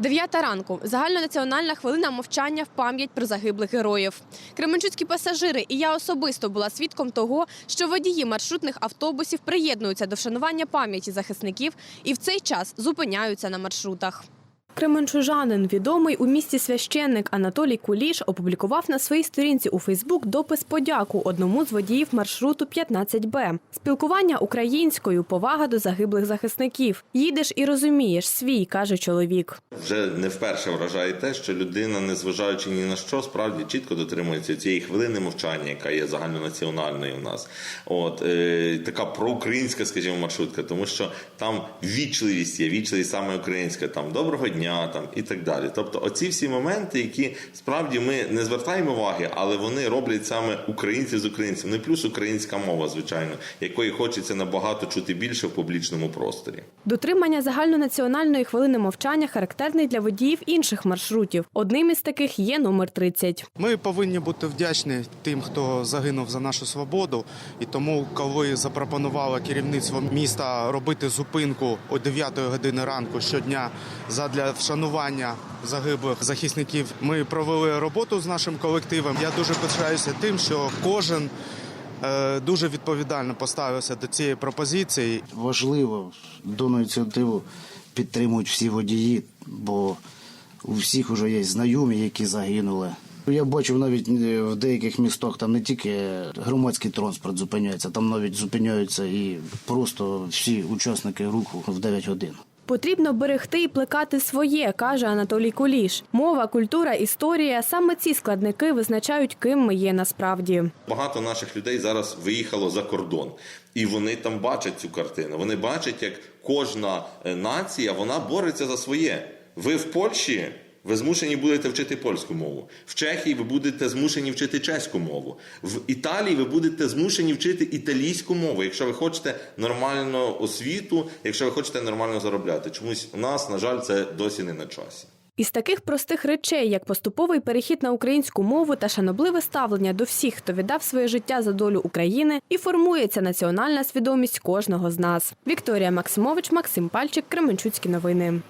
Дев'ята ранку. Загальнонаціональна хвилина мовчання в пам'ять про загиблих героїв. Кременчуцькі пасажири і я особисто була свідком того, що водії маршрутних автобусів приєднуються до вшанування пам'яті захисників і в цей час зупиняються на маршрутах. Кременчужанин, відомий у місті священник Анатолій Куліш, опублікував на своїй сторінці у Фейсбук допис подяку одному з водіїв маршруту 15Б. Спілкування українською, повага до загиблих захисників. Їдеш і розумієш свій, каже чоловік. Вже не вперше вражає те, що людина, незважаючи ні на що, справді чітко дотримується цієї хвилини мовчання, яка є загальнонаціональною в нас. От е, така проукраїнська, скажімо, маршрутка, тому що там вічливість є, вічливість саме українська, там доброго дня, там і так далі. Тобто, оці всі моменти, які справді ми не звертаємо уваги, але вони роблять саме українці з українців. Ну і плюс українська мова, звичайно, якої хочеться набагато чути більше в публічному просторі. Дотримання загальнонаціональної хвилини мовчання характерний для водіїв інших маршрутів. Одним із таких є номер 30. Ми повинні бути вдячні тим, хто загинув за нашу свободу. І тому, коли запропонувало керівництво міста робити зупинку о 9 години ранку щодня задля вшанування загиблих захисників, ми провели роботу з нашим колективом. Я дуже пишаюся тим, що кожен е, дуже відповідально поставився до цієї пропозиції. важливо дану ініціативу підтримують всі водії, бо у всіх вже є знайомі, які загинули. Я бачив навіть е, в деяких містах там не тільки громадський транспорт зупиняється, там навіть зупиняються і просто всі учасники руху в 9 годин. Потрібно берегти і плекати своє, каже Анатолій Куліш. Мова, культура, історія саме ці складники визначають, ким ми є насправді. Багато наших людей зараз виїхало за кордон, і вони там бачать цю картину. Вони бачать, як кожна е, нація вона бореться за своє. Ви в Польщі. Ви змушені будете вчити польську мову. В Чехії ви будете змушені вчити чеську мову. В Італії ви будете змушені вчити італійську мову, якщо ви хочете нормальну освіту, якщо ви хочете нормально заробляти. Чомусь у нас, на жаль, це досі не на часі. Із таких простих речей, як поступовий перехід на українську мову та шанобливе ставлення до всіх, хто віддав своє життя за долю України, і формується національна свідомість кожного з нас. Вікторія Максимович, Максим Пальчик, Кременчуцькі новини.